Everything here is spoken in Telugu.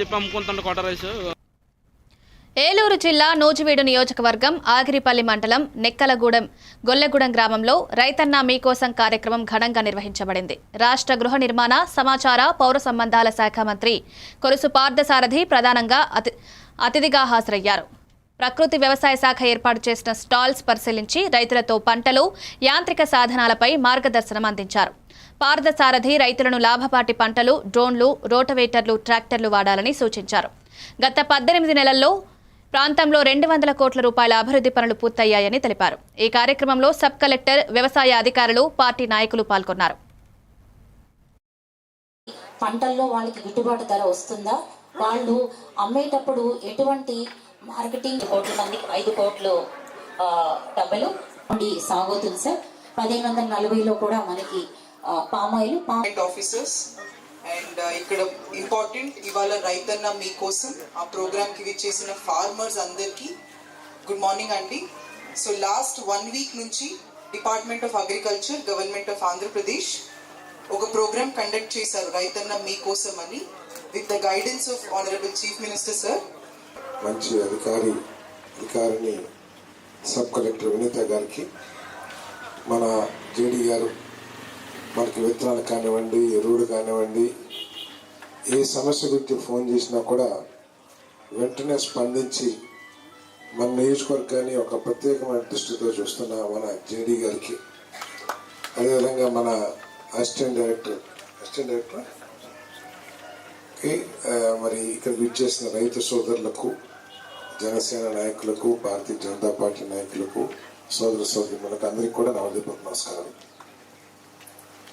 చెప్పి అమ్ముకుంటాడు కోట రైస్. ఏలూరు జిల్లా నూజివీడు నియోజకవర్గం ఆగిరిపల్లి మండలం నెక్కలగూడెం గొల్లెగూడెం గ్రామంలో రైతన్న మీకోసం కార్యక్రమం ఘనంగా నిర్వహించబడింది. రాష్ట్ర గృహ నిర్మాణ సమాచార పౌర సంబంధాల శాఖ మంత్రి కొలుసు పార్థసారథి ప్రధానంగా అతి అతిథిగా హాజరయ్యారు. ప్రకృతి వ్యవసాయ శాఖ ఏర్పాటు చేసిన స్టాల్స్ పరిశీలించి రైతులతో పంటలు యాంత్రిక సాధనాలపై మార్గదర్శనం అందించారు. పారదసారథి రైతులను లాభపాటి పంటలు డ్రోన్లు రోటవేటర్లు ట్రాక్టర్లు వాడాలని సూచించారు. గత పద్దెనిమిది నెలల్లో ప్రాంతంలో రెండు వందల కోట్ల రూపాయల అభివృద్ధి పనులు పూర్తయ్యాయని తెలిపారు. ఈ కార్యక్రమంలో సబ్ కలెక్టర్ వ్యవసాయ అధికారులు పార్టీ నాయకులు పాల్గొన్నారు. పంటల్లో వాళ్ళకి గిట్టుబాటు ధర వస్తుందా? వాళ్ళు అమ్మేటప్పుడు ఎటువంటి మార్కెటింగ్ కోట్ల మందికి ఐదు కోట్లు డబ్బులు ఉండి సాగుతుంది సార్. పదిహేను వందల నలభైలో కూడా మనకి palm oil palm officers and ఇక్కడ ఇంపార్టెంట్ ఇవాళ రైతన్న మీకోసం ఆ ప్రోగ్రామ్కి విచ్చేసిన ఫార్మర్స్ అందరికీ గుడ్ మార్నింగ్ అండి. సో లాస్ట్ వన్ వీక్ నుంచి department of agriculture government of Andhra Pradesh ఒక ప్రోగ్రామ్ కండక్ట్ చేశారు రైతన్న మీకోసం అని with the guidance of honourable chief minister sir. మంచి అధికారి అధికారిని సబ్ కలెక్టర్ వినీత గారికి మన జేడి గారు మనకి విత్తనాలు కానివ్వండి ఎరువులు కానివ్వండి ఏ సమస్య గురించి ఫోన్ చేసినా కూడా వెంటనే స్పందించి మన నియోజకవర్గాన్ని ఒక ప్రత్యేకమైన దృష్టితో చూస్తున్న మన జేడీ గారికి అదేవిధంగా మన అసిస్టెంట్ డైరెక్టర్. Assistant director? మరి ఇక్కడ విచ్చేసిన రైతు సోదరులకు జనసేన నాయకులకు భారతీయ జనతా పార్టీ నాయకులకు సోదర సోదరి మనకు అందరికీ కూడా నవదీప నమస్కారం